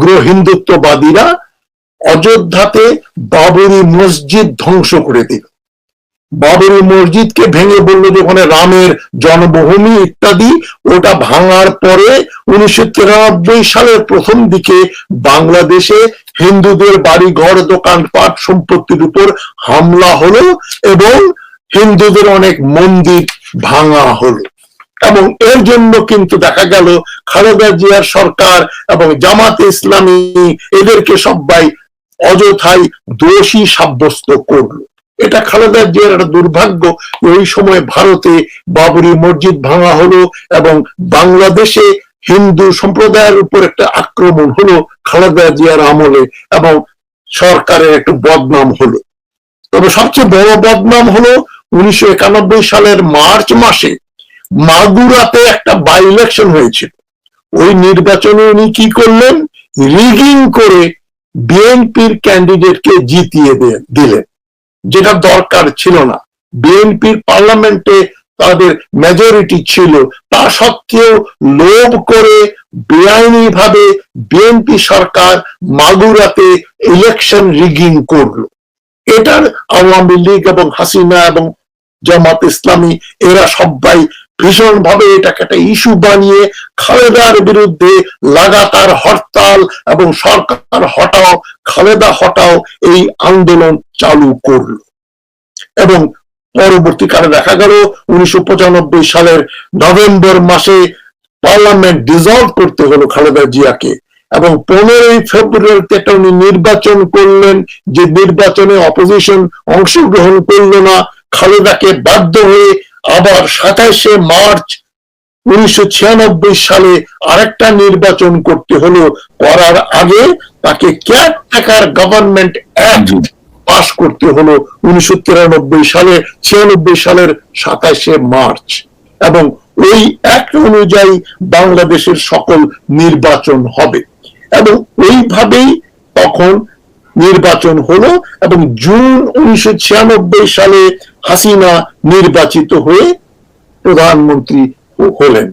উগ্র হিন্দুত্ববাদীরা অযোধ্যাতে বাবরি মসজিদ ধ্বংস করে দিল। বাবরি মসজিদকে ভেঙে বলল যে ওখানে রামের জন্মভূমি ইত্যাদি, ওটা ভাঙার পরে উনিশশো তিরানব্বই সালের প্রথম দিকে বাংলাদেশে হিন্দুদের বাড়ি, ঘর দোকানপাট সম্পত্তির উপর হামলা হলো এবং হিন্দুদের অনেক মন্দির ভাঙা হলো। এবং এর জন্য কিন্তু দেখা গেল খালেদা জিয়ার সরকার এবং জামাতে ইসলামী এদেরকে সবাই অযথাই দোষী সাব্যস্ত করল। এটা খালেদা জিয়ার একটা দুর্ভাগ্য ওই সময় ভারতে বাবরি মসজিদ ভাঙা হলো এবং বাংলাদেশে হিন্দু সম্প্রদায়ের উপর একটা আক্রমণ হলো খালেদা জিয়ার আমলে এবং সরকারের একটু বদনাম হলো। তবে সবচেয়ে বড় বদনাম হলো উনিশশো একানব্বই সালের মার্চ মাসে মাগুরাতে একটা বাই ইলেকশন হয়েছিল। ওই নির্বাচনে উনি কি করলেন? রিগিং করে বিএনপির ক্যান্ডিডেটকে জিতিয়ে দিলেন। যেটা দরকার ছিল না। বিএনপির পার্লামেন্টে তাদের মেজরিটি ছিল। তা সত্ত্বেও লোভ করে বেআইনি ভাবে বিএনপি সরকার মাগুরাতে ইলেকশন রিগিং করল। এটার আওয়ামী লীগ এবং হাসিনা এবং জামাত ইসলামী, এরা সবাই ভীষণ ভাবে এটাকে একটা ইস্যু বানিয়ে খালেদার বিরুদ্ধে লাগাতার হরতাল এবং সরকার হটাও, খালেদা হটাও এই আন্দোলন চালু করল। এবং পরবর্তীকালে দেখা গেল, উনিশশো পঁচানব্বই সালের নভেম্বর মাসে পার্লামেন্ট ডিজলভ করতে হলো খালেদা জিয়াকে এবং পনেরোই ফেব্রুয়ারিতে একটা উনি নির্বাচন করলেন যে নির্বাচনে অপোজিশন অংশগ্রহণ করল না, খালেদাকে বাধ্য হয়ে আবার সাতাশে মার্চ উনিশশো সালে আরেকটা নির্বাচন করতে হলো করার আগে তাকে কেয়ারটেকার গভর্নমেন্ট অ্যাক্ট পাশ করতে হলো উনিশশো সালে ছিয়ানব্বই সালের সাতাশে মার্চ। এবং ওই অ্যাক্ট অনুযায়ী বাংলাদেশের সকল নির্বাচন হবে। এবং ওইভাবেই তখন নির্বাচন হলো এবং জুন উনিশশো ছিয়ানব্বই সালে হাসিনা নির্বাচিত হয়ে প্রধানমন্ত্রী হলেন।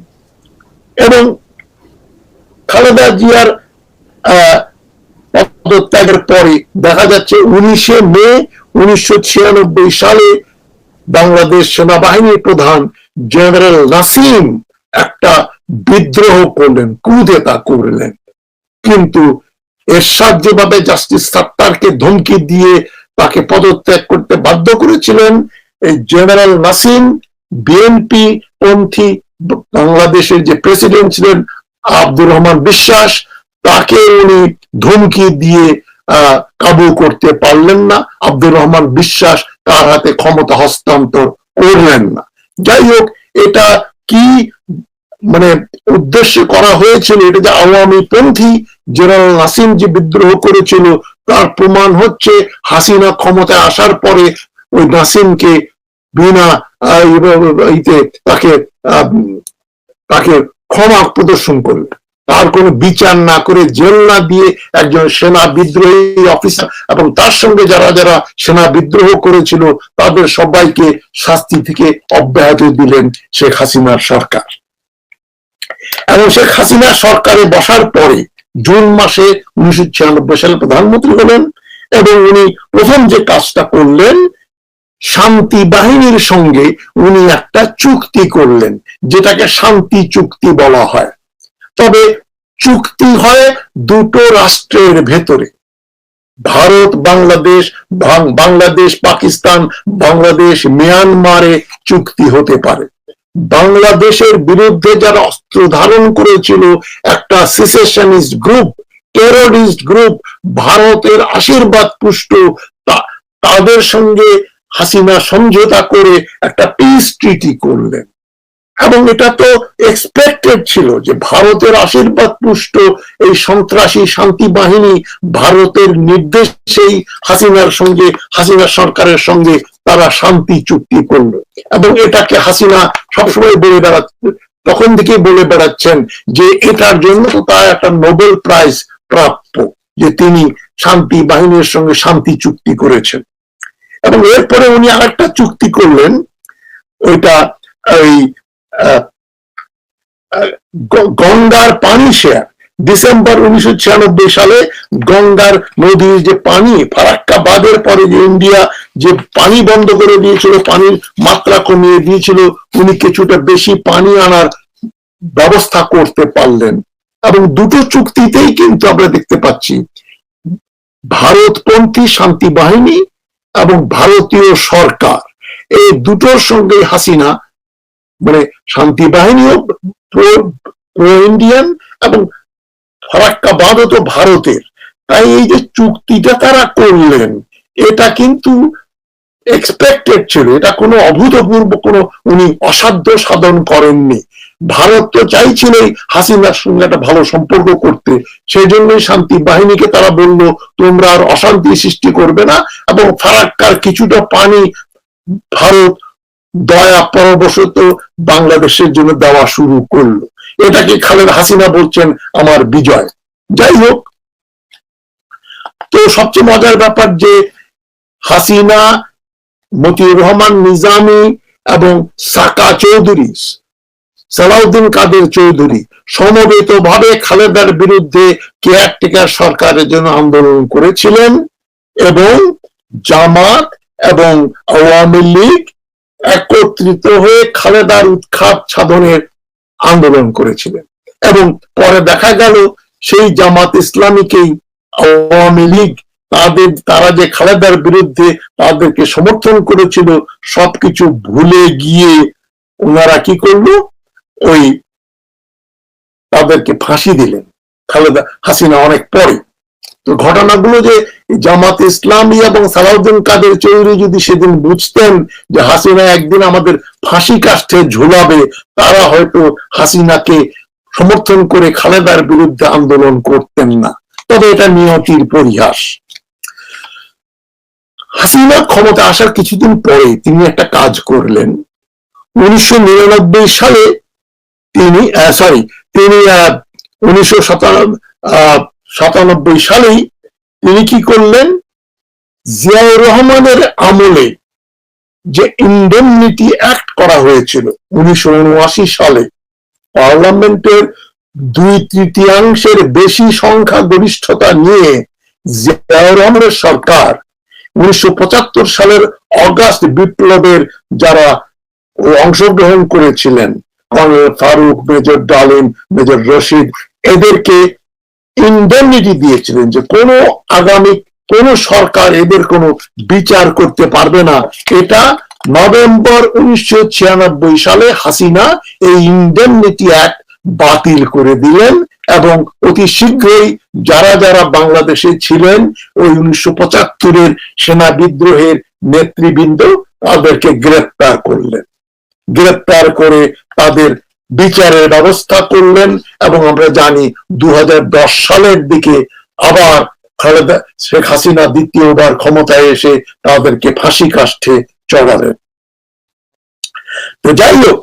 এবং খালেদা জিয়ার পদত্যাগের পরে দেখা যাচ্ছে উনিশে মে উনিশশো ছিয়ানব্বই সালে বাংলাদেশ সেনাবাহিনীর প্রধান জেনারেল নাসিম একটা বিদ্রোহ করলেন কুদেতা করলেন। কিন্তু এরশাদ যেভাবে জাস্টিস সাত্তারকে ধমকি দিয়ে তাকে পদত্যাগ করতে বাধ্য করেছিলেন, এই জেনারেল নাসিম বিএনপি পন্থী বাংলাদেশের যে প্রেসিডেন্ট ছিলেন আব্দুর রহমান বিশ্বাস, তাকে উনি ধমকি দিয়ে কাবু করতে পারলেন না। আব্দুর রহমান বিশ্বাস তার হাতে ক্ষমতা হস্তান্তর করলেন না। যাই হোক, এটা কি মানে উদ্দেশ্যে করা হয়েছিল? এটা যে আওয়ামী পন্থী জেনারেল নাসিম যে বিদ্রোহ করেছিল, তার প্রমাণ হচ্ছে হাসিনা ক্ষমতায় আসার পরে ওই নাসিমকে বিনা ইতে তাকে তাকে ক্ষমা প্রদর্শন করলেন তার কোনো বিচার না করে জেল না দিয়ে একজন সেনা বিদ্রোহী অফিসার এবং তার সঙ্গে যারা যারা সেনা বিদ্রোহ করেছিল, তাদের সবাইকে শাস্তি থেকে অব্যাহত দিলেন শেখ হাসিনার সরকার। এবং শেখ হাসিনা সরকারে বসার পরে জুন মাসে উনিশশো ছিয়ানব্বই সালে প্রধানমন্ত্রী হলেন এবং উনি প্রথম যে কাজটা করলেন, শান্তি বাহিনীর সঙ্গে উনি একটা চুক্তি করলেন, যেটাকে শান্তি চুক্তি বলা হয়। তবে চুক্তি হয় দুটো রাষ্ট্রের ভেতরে। ভারত, বাংলাদেশ বাংলাদেশ, পাকিস্তান, বাংলাদেশ, মিয়ানমারে চুক্তি হতে পারে। বাংলাদেশের বিরুদ্ধে যারা অস্ত্র ধারণ করেছিল, একটা সিসেশনিস্ট গ্রুপ টেরোরিস্ট গ্রুপ ভারতের আশীর্বাদ পুষ্ট তাদের সঙ্গে হাসিনা সমঝোতা করে একটা পিস ট্রিটি করলেন। এবং এটা তো এক্সপেক্টেড ছিল যে ভারতের আশীর্বাদ পুষ্ট এই সন্ত্রাসী শান্তি বাহিনী ভারতের নির্দেশেই হাসিনার সঙ্গে, হাসিনা সরকারের সঙ্গে তারা শান্তি, চুক্তি করল। এবং এটাকে হাসিনা সবসময় বলে বেড়াচ্ছে, তখন থেকে বলে বেড়াচ্ছেন যে এটার জন্য তো তার একটা নোবেল প্রাইজ প্রাপ্য, যে তিনি শান্তি বাহিনীর সঙ্গে শান্তি, চুক্তি করেছেন। এবং এরপরে উনি আরেকটা চুক্তি করলেন, ওইটা ওই গঙ্গার পানি শেয়ার ডিসেম্বর উনিশশো ছিয়ানব্বই সালে গঙ্গার নদীর যে পানি ফারাক্কা বাঁধের পরে যে ইন্ডিয়া যে পানি বন্ধ করে দিয়েছিল, পানির মাত্রা কমিয়ে দিয়েছিল, উনি কিছুটা বেশি পানি আনার ব্যবস্থা করতে পারলেন। এবং দুটো চুক্তিতেই কিন্তু আমরা দেখতে পাচ্ছি, ভারতপন্থী শান্তি বাহিনী এবং ভারতীয় সরকার। এই দুটোর সঙ্গে হাসিনা মানে শান্তি বাহিনীও প্রো ইন্ডিয়ান এবং ফারাক্কা বাদও তো ভারতের। তাই এই যে চুক্তিটা তারা করলেন, এটা কিন্তু এক্সপেক্টেড ছিল। এটা কোনো অভূতপূর্ব, কোনো উনি অসাধ্য সাধন করেননি। ভারত তো চাইছিলই হাসিনার সঙ্গে একটা ভালো সম্পর্ক করতে। সেই জন্যই শান্তি বাহিনীকে তারা বলল, তোমরা আর অশান্তি সৃষ্টি করবে না এবং ফারাক্কার কিছুটা পানি ভারত দয়া পরবশত বাংলাদেশের জন্য দেওয়া শুরু করল। এটাকে খালেদ হাসিনা বলছেন? আমার বিজয়। যাই হোক, তো সবচেয়ে মজার ব্যাপার যে হাসিনা, মতিউর রহমান, নিজামী এবং সাকা চৌধুরী, সালাউদ্দিন কাদের চৌধুরী সমবেত ভাবে খালেদার বিরুদ্ধে কেয়ারটেকার সরকারের জন্য আন্দোলন করেছিলেন এবং জামাত এবং আওয়ামী লীগ একত্রিত হয়ে খালেদার উৎখাত সাধনের আন্দোলন করেছিলেন। এবং পরে দেখা গেল সেই জামাত ইসলামীকেই আওয়ামী লীগ তাদের, তারা যে খালেদার বিরুদ্ধে তাদেরকে সমর্থন করেছিল, সবকিছু ভুলে গিয়ে ওনারা কি করল? ওই তাদেরকে ফাঁসি দিলেন। খালেদা হাসিনা অনেক পরে। তো ঘটনাগুলো যে জামাত ইসলামী এবং সালাউদ্দিন কাদের চৌধুরী যদি সেদিন বুঝতেন যে হাসিনা একদিন আমাদের ফাঁসি কাষ্ঠে ঝুলাবে, তারা হয়তো হাসিনাকে সমর্থন করে খালেদার বিরুদ্ধে আন্দোলন করতেন না। তবে এটা নিয়তির পরিহাস। হাসিনা ক্ষমতা আসার কিছুদিন পরে তিনি একটা কাজ করলেন। উনিশশো নিরানব্বই সালে তিনি সরি তিনি উনিশশো সাতানব্বই সালেই তিনি কি করলেন? জিয়াউর রহমানের আমলে যে ইন্ডেমনিটি অ্যাক্ট করা হয়েছিল উনিশশো সালে, পার্লামেন্টের দুই তৃতীয়াংশের বেশি সংখ্যা গরিষ্ঠতা নিয়ে জিয়াউর রহমানের সরকার উনিশশো পঁচাত্তর সালের অগাস্ট বিপ্লবের যারা অংশগ্রহণ করেছিলেন, colonel Farooq, major Dalim, major Rashid, এদেরকে ইন্ডেমনিটি দিয়েছিলেন যে কোনো আগামী কোন সরকার এদের কোনো বিচার করতে পারবে না। এটা নভেম্বর উনিশশো ছিয়ানব্বই সালে হাসিনা এই ইন্ডেমনিটি অ্যাক্ট বাতিল করে দিলেন এবং অতি শীঘ্রই যারা যারা বাংলাদেশে ছিলেন ওই উনিশশো পঁচাত্তরের সেনা বিদ্রোহের নেতৃবৃন্দ তাদেরকে গ্রেপ্তার করলেন। গ্রেপ্তার করে তাদের বিচারের ব্যবস্থা করলেন এবং আমরা জানি দু হাজার দশ সালের দিকে আবার খালেদা শেখ হাসিনা দ্বিতীয়বার ক্ষমতায় এসে তাদেরকে ফাঁসি কাষ্ঠে চড়ালেন। তো যাই হোক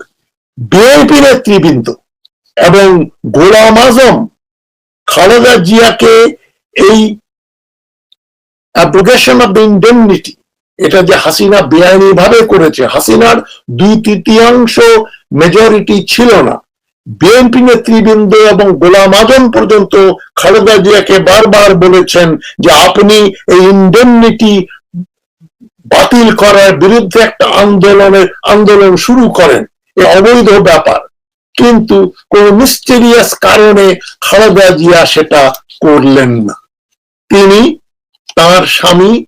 বিএনপি নেতৃবৃন্দ এবং গোলাম আজম খালেদা জিয়াকে এই অ্যাপ্লিকেশন দ্য ইন্ডেমনিটি এটা যে হাসিনা বেআইনি ভাবে করেছে, হাসিনার দুই তৃতীয়াংশ মেজরিটি ছিল না। বিএনপি নেতৃবৃন্দ এবং গোলাম আজম পর্যন্ত খালেদা জিয়াকে বারবার বলেছেন যে আপনি এই ইন্ডেমনিটি বাতিল করার বিরুদ্ধে একটা আন্দোলনের আন্দোলন শুরু করেন। এ অবৈধ ব্যাপার। কিন্তু কোন মিস্টেরিয়াস কারণে খালেদা জিয়া সেটা করলেন না। তিনি তার স্বামী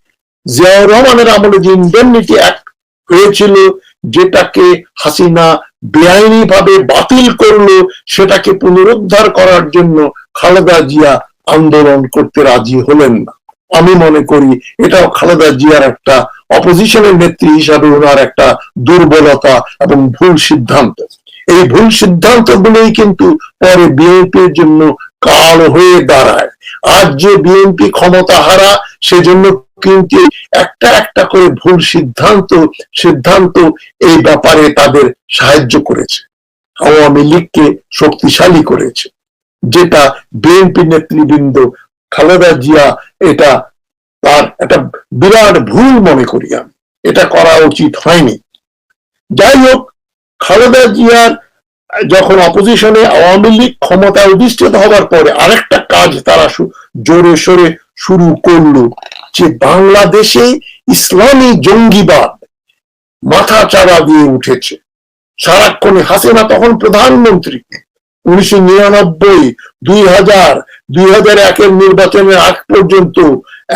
জিয়াউর রহমানের আমলে যে ইন্ডেমনিটি অ্যাক্ট হয়েছিল, যেটাকে হাসিনা বেআইনি ভাবে বাতিল করল সেটাকে পুনরুদ্ধার করার জন্য খালেদা জিয়া আন্দোলন করতে রাজি হলেন না। আমি মনে করি এটাও খালেদা জিয়ার একটা অপোজিশনের নেত্রী হিসাবে ওনার একটা দুর্বলতা এবং ভুল সিদ্ধান্ত। এই ভুল সিদ্ধান্ত গুলোই কিন্তু পরে বিএনপির জন্য কাল হয়ে দাঁড়ায়। আজ যে বিএনপি ক্ষমতা হারা, সেজন্য কিন্তু একটা একটা করে ভুল সিদ্ধান্ত সিদ্ধান্ত এই ব্যাপারে তাদের সাহায্য করেছে। আওয়ামী লীগকে শক্তিশালী করেছে। যেটা বিএনপি নেতৃবৃন্দ খালেদা জিয়া এটা তার একটা বিরাট ভুল মনে করি আমি। এটা করা উচিত হয়নি। যাই হোক, খালেদা জিয়ার যখন অপোজিশনে আওয়ামী লীগ ক্ষমতায় অধিষ্ঠিত হবার পরে আরেকটা কাজ তারা জোরে সোরে শুরু করল। যে বাংলাদেশে ইসলামী জঙ্গিবাদ মাথা চাড়া দিয়ে উঠেছে। সারাক্ষণে হাসিনা তখন প্রধানমন্ত্রী। উনিশশো নিরানব্বই, দুই হাজার দুই হাজার একের নির্বাচনের আগ পর্যন্ত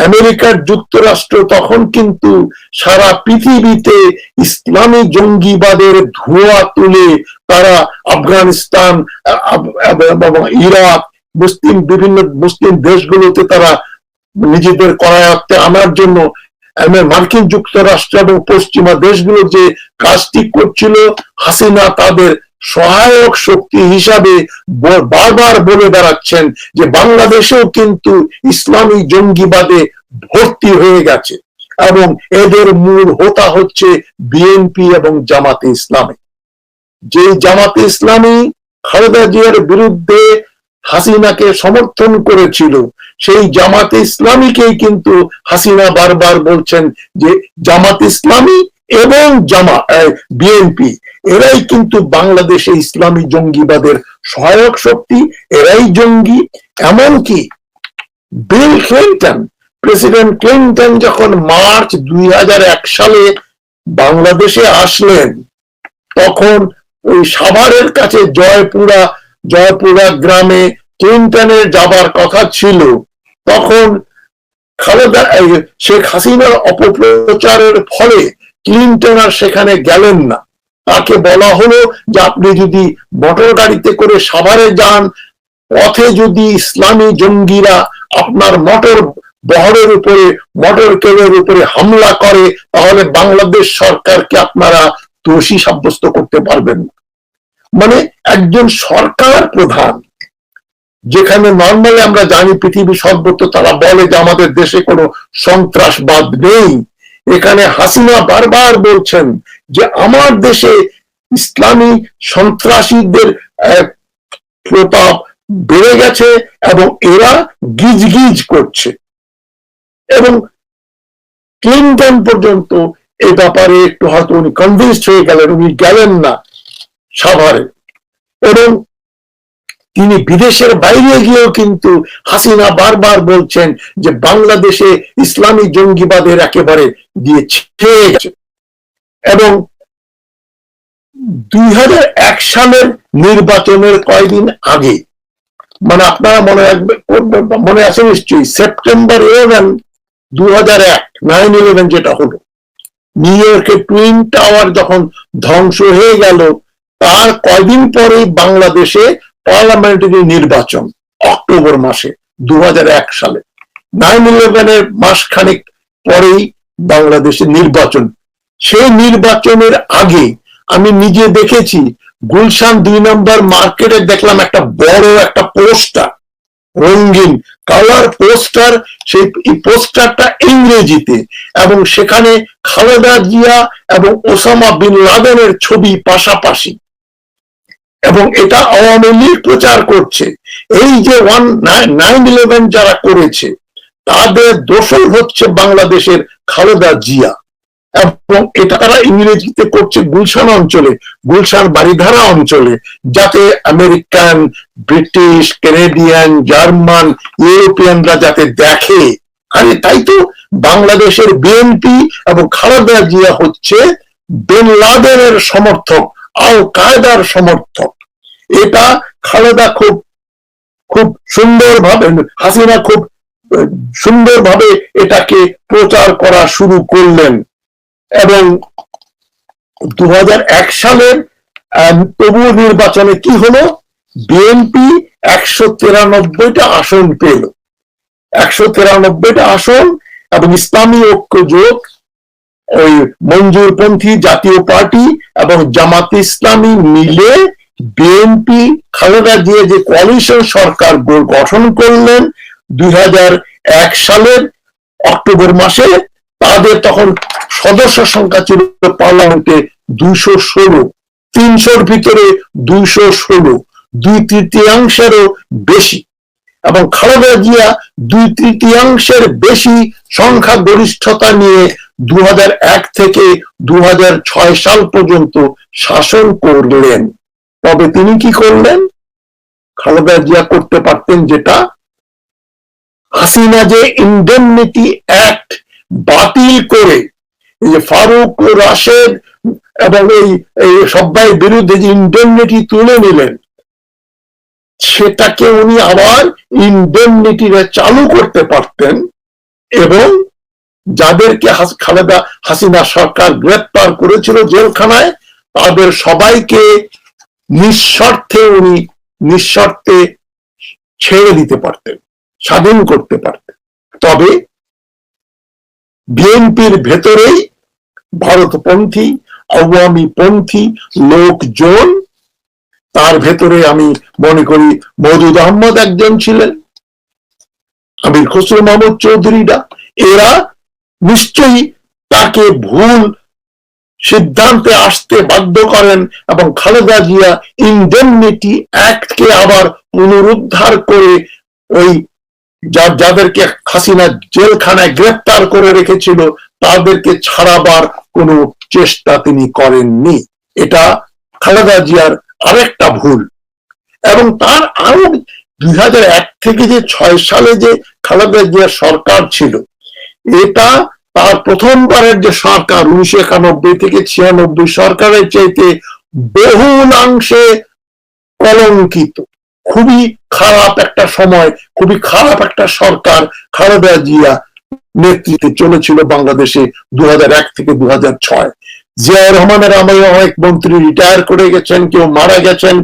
আমেরিকার যুক্তরাষ্ট্র তখন কিন্তু সারা পৃথিবীতে ইসলামী জঙ্গিবাদের ধোঁয়া তুলে তারা আফগানিস্তান ইরাক, মুসলিম, বিভিন্ন মুসলিম দেশগুলোতে তারা নিজেদের করায়ত্তে আনার জন্য মার্কিন যুক্তরাষ্ট্র এবং পশ্চিমা দেশগুলো যে কাজটি করছিল, হাসিনা তাদের সহায়ক শক্তি হিসাবে বারবার বলে বেড়াচ্ছেন যে বাংলাদেশেও কিন্তু ইসলামী জঙ্গিবাদে ভর্তি হয়ে গেছে এবং এদের মূল হোতা হচ্ছে বিএনপি এবং জামাতে ইসলামী। যে জামাতে ইসলামী খালেদা জিয়ার বিরুদ্ধে হাসিনাকে সমর্থন করেছিল। সেই জামাতে ইসলামীকেই কিন্তু হাসিনা বারবার বলছেন যে জামাত ইসলামী এবং জামা বিএনপি, এরাই কিন্তু বাংলাদেশে ইসলামী জঙ্গিবাদের সহায়ক শক্তি, এরাই জঙ্গি। এমনকি বিল ক্লিন্টন, প্রেসিডেন্ট ক্লিন্টন যখন মার্চ দুই হাজার এক সালে বাংলাদেশে আসলেন, তখন ওই সাভারের কাছে জয়পুরা জয়পুরা গ্রামে ক্লিন্টনের যাবার কথা ছিল। তখন খালেদা শেখ হাসিনার অপপ্রচারের ফলে ক্লিন্টন আর সেখানে গেলেন না। তাকে বলা হলো যে আপনি যদি মোটর গাড়িতে করে সাভারে যান, পথে যদি ইসলামী জঙ্গিরা আপনার মোটর বহরের উপরে, মোটর কেলের উপরে হামলা করে, তাহলে বাংলাদেশ সরকারকে আপনারা দোষী সাব্যস্ত করতে পারবেন না। মানে একজন সরকার প্রধান, যেখানে নর্মালি আমরা জানি পৃথিবী সর্বত্র তারা বলে যে আমাদের দেশে কোনো সন্ত্রাসবাদ নেই। এখানে হাসিনা বারবার বলছেন যে আমার দেশে ইসলামী সন্ত্রাসীদের প্রতাপ বেড়ে গেছে এবং এরা গিজ গিজ করছে। এবং ক্লিন্টন পর্যন্ত এ ব্যাপারে একটু হয়তো উনি কনভিন্সড হয়ে গেলেন, উনি গেলেন না। সাভারে। এবং তিনি বিদেশের বাইরে গিয়েও কিন্তু হাসিনা বারবার বলছেন যে বাংলাদেশে ইসলামী জঙ্গিবাদের একেবারে দিয়ে গেছে। এবং দুই সালের নির্বাচনের কয়দিন আগে মানে আপনারা মনে রাখবে মনে আছে নিশ্চয়ই, সেপ্টেম্বর ইলেভেন দু হাজার এক নাইন ইলেভেন যেটা হলো, নিউ ইয়র্কের টুইন টাওয়ার যখন ধ্বংস হয়ে গেল তার কয়দিন পরেই বাংলাদেশে পার্লামেন্টারি নির্বাচন, অক্টোবর মাসে দু হাজার এক সালে। নাইন ইলেভেনের মাসখানেক পরেই বাংলাদেশে নির্বাচন। সেই নির্বাচনের আগে আমি নিজে দেখেছি, গুলশান দুই নম্বর মার্কেটে দেখলাম একটা বড় একটা পোস্টার, রঙিন কালার পোস্টার, সেই পোস্টারটা ইংরেজিতে এবং সেখানে খালেদা জিয়া এবং ওসামা বিন লাদেনের ছবি পাশাপাশি। এবং এটা আওয়ামী লীগ প্রচার করছে। এই যে ওয়ান নাইন ইলেভেন যারা করেছে, তাদের দোষর হচ্ছে বাংলাদেশের খালেদা জিয়া। এবং এটা তারা ইংরেজিতে করছে গুলশান অঞ্চলে, গুলশান বাড়িধারা অঞ্চলে, যাতে আমেরিকান, ব্রিটিশ কানাডিয়ান জার্মান, ইউরোপিয়ানরা যাতে দেখে। আরে তাই তো বাংলাদেশের বিএনপি এবং খালেদা জিয়া হচ্ছে বিন সমর্থক। আল কায়দার সমর্থক। এটা খালেদা খুব খুব সুন্দরভাবে হাসিনা খুব আহ, সুন্দরভাবে এটাকে প্রচার করা শুরু করলেন। এবং দু হাজার এক সালের তবু নির্বাচনে কি হলো? বিএনপি একশো তিরানব্বইটা আসন পেল। একশো তিরানব্বইটা আসন এবং ইসলামী ঐক্য জোট ওই মঞ্জুরপন্থী জাতীয় পার্টি এবং জামাত ইসলামী মিলে বিএনপি খালেদা জিয়া যে কোয়ালিশন সরকার গঠন করলেন দুই হাজার এক সালের অক্টোবর মাসে, তাদের তখন সদস্য সংখ্যা ছিল পার্লামেন্টে দুইশো ষোলো, তিনশোর ভিতরে দুইশো ষোলো, দুই তৃতীয়াংশেরও বেশি এবং খালেদা জিয়া দুই তৃতীয়াংশের বেশি সংখ্যা গরিষ্ঠতা নিয়ে দু হাজার এক থেকে দু হাজার ছয় সাল পর্যন্ত শাসন করলেন। তবে তিনি কি করলেন? খালেদা জিয়া করতে পারতেন যেটা? হাসিনা যে ইন্ডেমনিটি অ্যাক্ট বাতিল করে যে ফারুক ও রাশেদ এবং এই এই সবাই বিরুদ্ধে যে ইন্ডেমনিটি তুলে নিলেন, সেটাকে উনি আবার ইন্ডেমনিটিটা চালু করতে পারতেন এবং যাদেরকে খালেদা হাসিনা সরকার গ্রেপ্তার করেছিল জেলখানায়, তাদের সবাইকে নিঃস্বার্থে উনি নিঃস্বার্থে ছেড়ে দিতে পারতেন, স্বাধীন করতে পারতেন। তবে বিএনপির ভেতরেই ভারতপন্থী আওয়ামী পন্থী লোকজন, তার ভেতরে আমি মনে করি মৌদুদ আহমদ একজন ছিলেন, আমির খসরু মাহমুদ চৌধুরীরা। এরা নিশ্চয়ই তাকে ভুল সিদ্ধান্তে আসতে বাধ্য করেন এবং খালেদা জিয়া ইন্ডেমনিটি অ্যাক্টকে আবার পুনরুদ্ধার করে ওই যাদেরকে হাসিনা জেলখানায় গ্রেপ্তার করে রেখেছিল, তাদেরকে ছাড়াবার কোনো চেষ্টা তিনি করেননি। এটা খালেদা জিয়ার আরেকটা ভুল। এবং তার আরও দুই থেকে যে ছয় সালে যে খালেদা জিয়ার সরকার ছিল এটা তার প্রথমবারের যে সরকার, উনিশশো একানব্বই থেকে ছিয়ানব্বই সরকারের চাইতে বহুলাংশে কলঙ্কিত। খুবই খারাপ একটা সময়, খুবই খারাপ একটা সরকার খালেদা জিয়া নেতৃত্বে চলেছিল বাংলাদেশে দু হাজার এক থেকে দু জিয়াউর রহমানের আমলে অনেক মন্ত্রী রিটায়ার করে গেছেন, কেউ মারা গেছেন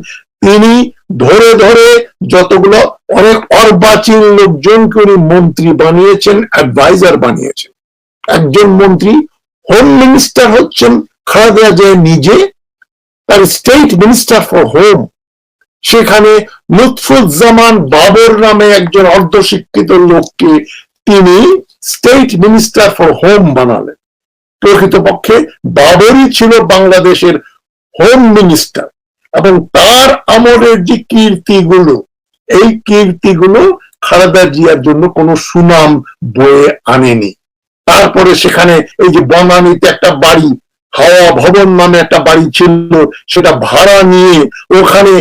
তিনি ধরে ধরে যতগুলো অনেক অর্বাচীন লোকজনকে উনি মন্ত্রী বানিয়েছেন অ্যাডভাইজার বানিয়েছেন। একজন মন্ত্রী হোম মিনিস্টার হচ্ছেন, খালেদা জিয়া নিজে, তার স্টেট মিনিস্টার ফর হোম সেখানে লুৎফুজ্জামান বাবর নামে একজন অর্ধশিক্ষিত লোককে তিনি স্টেট মিনিস্টার ফর হোম বানালেন। প্রকৃতপক্ষে বাবরই ছিল বাংলাদেশের হোম মিনিস্টার এবং তার আমলের যে কীর্তিগুলো, এই কীর্তিগুলো খালেদা জিয়ার জন্য কোনো সুনাম বয়ে আনেনি। তারপরে সেখানে এই যে বনানীতে একটা বাড়ি, হাওয়া ভবন নামে একটা বাড়ি ছিল, সেটা ভাড়া নিয়ে ওখানে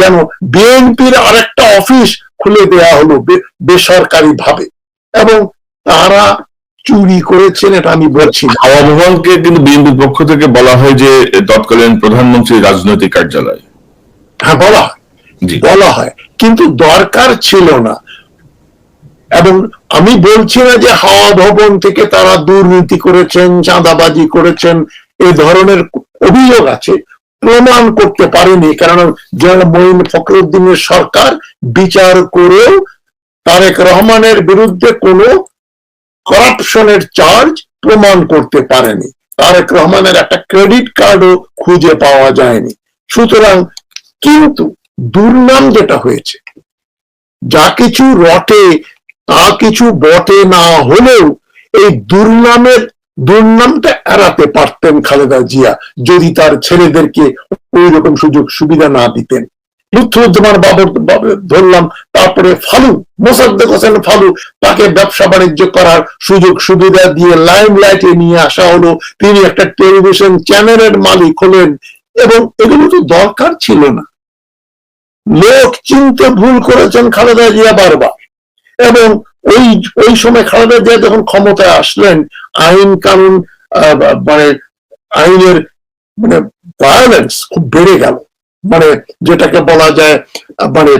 যেন বিএনপির আরেকটা অফিস খুলে দেয়া হলো বেসরকারি ভাবে এবং তারা চুরি করেছেন এটা আমি বলছি। হাওয়া ভবনকে কিন্তু বিএনপির পক্ষ থেকে বলা হয় যে তৎকালীন প্রধানমন্ত্রীর রাজনৈতিক কার্যালয়। হ্যাঁ বলা বলা হয়। কিন্তু দরকার ছিল না। এবং আমি বলছি না যে হাওয়া ভবন থেকে তারা দুর্নীতি করেছেন চাঁদাবাজি করেছেন এই ধরনের অভিযোগ আছে। প্রমাণ করতে পারেনি কারণ জেনারেল মঈন ফখরুদ্দিনের সরকার বিচার করেও তারেক রহমানের বিরুদ্ধে কোনো করাপশনের চার্জ প্রমাণ করতে পারেনি। তারেক রহমানের একটা ক্রেডিট কার্ডও খুঁজে পাওয়া যায়নি। সুতরাং কিন্তু দুর্নাম যেটা হয়েছে, যা কিছু রটে, তা কিছু বটে না হলেও এই দুর্নামের, দুর্নামটা এড়াতে পারতেন খালেদা জিয়া, যদি তার ছেলেদেরকে ওই রকম সুযোগ সুবিধা না দিতেন। লুৎফুজ্জামান বাবর ধরলাম, তারপরে ফালু, মোসাদ্দেক হোসেন ফালু, তাকে ব্যবসা বাণিজ্য করার সুযোগ সুবিধা দিয়ে লাইম লাইটে নিয়ে আসা হলো। তিনি একটা টেলিভিশন চ্যানেলের মালিক হলেন এবং এগুলো তো দরকার ছিল না। লোক চিনতে ভুল করেছেন খালেদা জিয়া বারবার। এবং ওই ওই সময় খালেদা জিয়া যখন ক্ষমতায় আসলেন, আইন কানুন মানে আইনের মানে ভায়োলেন্স খুব বেড়ে গেল। মানে যেটাকে বলা যায় মানে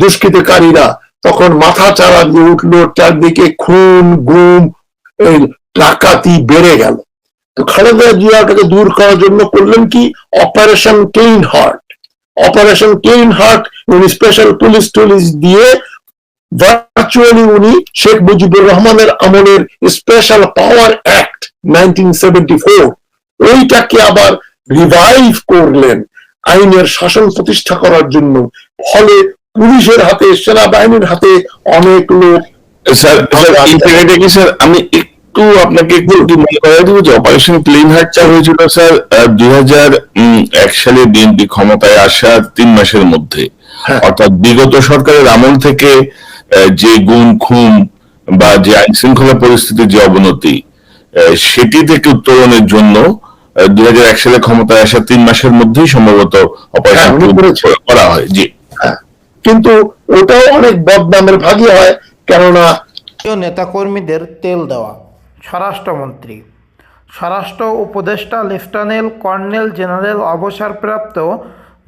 দুষ্কৃতকারীরা তখন মাথা চারা দিয়ে উঠল, চারদিকে খুন, গুম ডাকাতি বেড়ে গেল। তো খালেদা জিয়াটাকে দূর করার জন্য করলেন কি? Operation clean heart. Operation clean heart, উনি স্পেশাল পুলিশ টুলিশ দিয়ে ভার্চুয়ালি উনি শেখ মুজিবুর রহমানের আমলের special power act nineteen seventy four, ওইটাকে আবার রিভাইভ করলেন। আইনের শাসন প্রতিষ্ঠা করার জন্য। ফলে পুলিশের হাতে সেনাবাহিনীর হাতে অনেক লোক স্যার আমি একটু আপনাকে একটু মনে করাই দিব যে অপারেশন প্লেন হার্টটা হয়েছিল স্যার দুই হাজার এক সালে বিএনপি ক্ষমতায় আসার তিন মাসের মধ্যে। হ্যাঁ। অর্থাৎ বিগত সরকারের আমল থেকে যে গুম খুম বা যে আইন শৃঙ্খলা পরিস্থিতির যে অবনতি সেটি থেকে উত্তরণের জন্য দুই হাজার এক সালে ক্ষমতায় আসা তিন মাসের মধ্যেই সম্ভবত অপারেশন হ্যাঁ। করা হয় জি। হ্যাঁ। কিন্তু ওটাও অনেক বদনামের ভাগী হয় কেননা নেতাকর্মীদের তেল দেওয়া। স্বরাষ্ট্রমন্ত্রী। স্বরাষ্ট্র উপদেষ্টা লেফটেন্যান্ট কর্নেল জেনারেল অবসরপ্রাপ্ত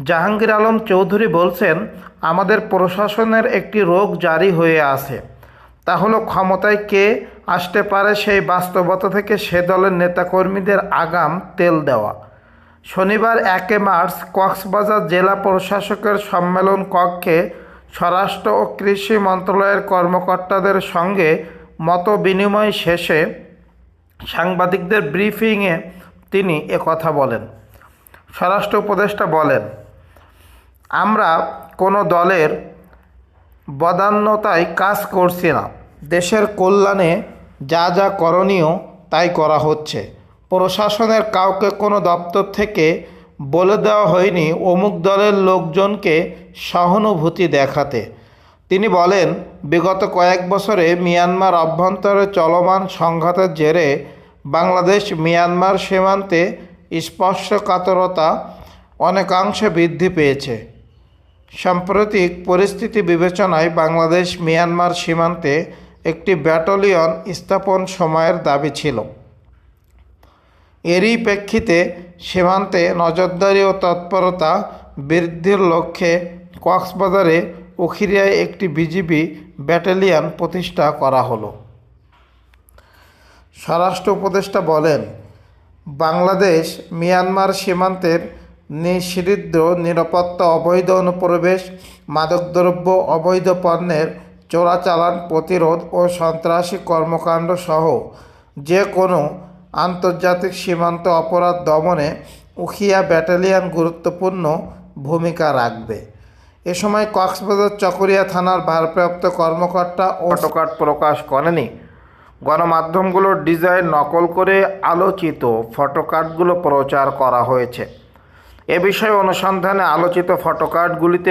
জাহাঙ্গীর আলম চৌধুরী বলছেন আমাদের প্রশাসনের একটি রোগ জারি হয়ে আছে। তা হলো ক্ষমতায় কে আসতে পারে সেই বাস্তবতা থেকে সে দলের নেতাকর্মীদের আগাম তেল দেওয়া। শনিবার একে মার্চ কক্সবাজার জেলা প্রশাসকের সম্মেলন কক্ষে স্বরাষ্ট্র ও কৃষি মন্ত্রণালয়ের কর্মকর্তাদের সঙ্গে মত বিনিময় শেষে সাংবাদিকদের ব্রিফিংয়ে তিনি একথা বলেন। স্বরাষ্ট্র উপদেষ্টা বলেন, আমরা কোনো দলের বদান্যতায় কাজ করছি না। দেশের কল্যাণে যা যা করণীয় তাই করা হচ্ছে। প্রশাসনের কাউকে কোনো দপ্তর থেকে বলে দেওয়া হয়নি অমুক দলের লোকজনকে সহানুভূতি দেখাতে। তিনি বলেন, বিগত কয়েক বছরে মিয়ানমার অভ্যন্তরে চলমান সংঘাতের জেরে বাংলাদেশ মিয়ানমার সীমান্তে স্পর্শকাতরতা অনেকাংশে বৃদ্ধি পেয়েছে। সাম্প্রতিক পরিস্থিতি বিবেচনায় বাংলাদেশ মিয়ানমার সীমান্তে একটি ব্যাটালিয়ন স্থাপন সময়ের দাবি ছিল। এরই প্রেক্ষিতে সীমান্তে নজরদারি ও তৎপরতা বৃদ্ধির লক্ষ্যে কক্সবাজারে উখিরিয়ায় একটি বিজিবি ব্যাটালিয়ন প্রতিষ্ঠা করা হলো। স্বরাষ্ট্র উপদেষ্টা বলেন, বাংলাদেশ মিয়ানমার সীমান্তের নিষিদ্ধ নিরাপত্তা অবৈধ অনুপ্রবেশ, মাদকদ্রব্য অবৈধ পণ্যের চোরাচালান, প্রতিরোধ ও সন্ত্রাসী কর্মকাণ্ড সহ যে কোনো আন্তর্জাতিক সীমান্ত অপরাধ দমনে উখিয়া ব্যাটালিয়ান গুরুত্বপূর্ণ ভূমিকা রাখবে। এ সময় কক্সবাজার চকরিয়া থানার ভারপ্রাপ্ত কর্মকর্তা ফটোকার্ড প্রকাশ করেনি। গণমাধ্যমগুলোর ডিজাইন নকল করে আলোচিত ফটোকার্ডগুলো প্রচার করা হয়েছে। এ বিষয়ে অনুসন্ধানে আলোচিত ফটোকার্ডগুলিতে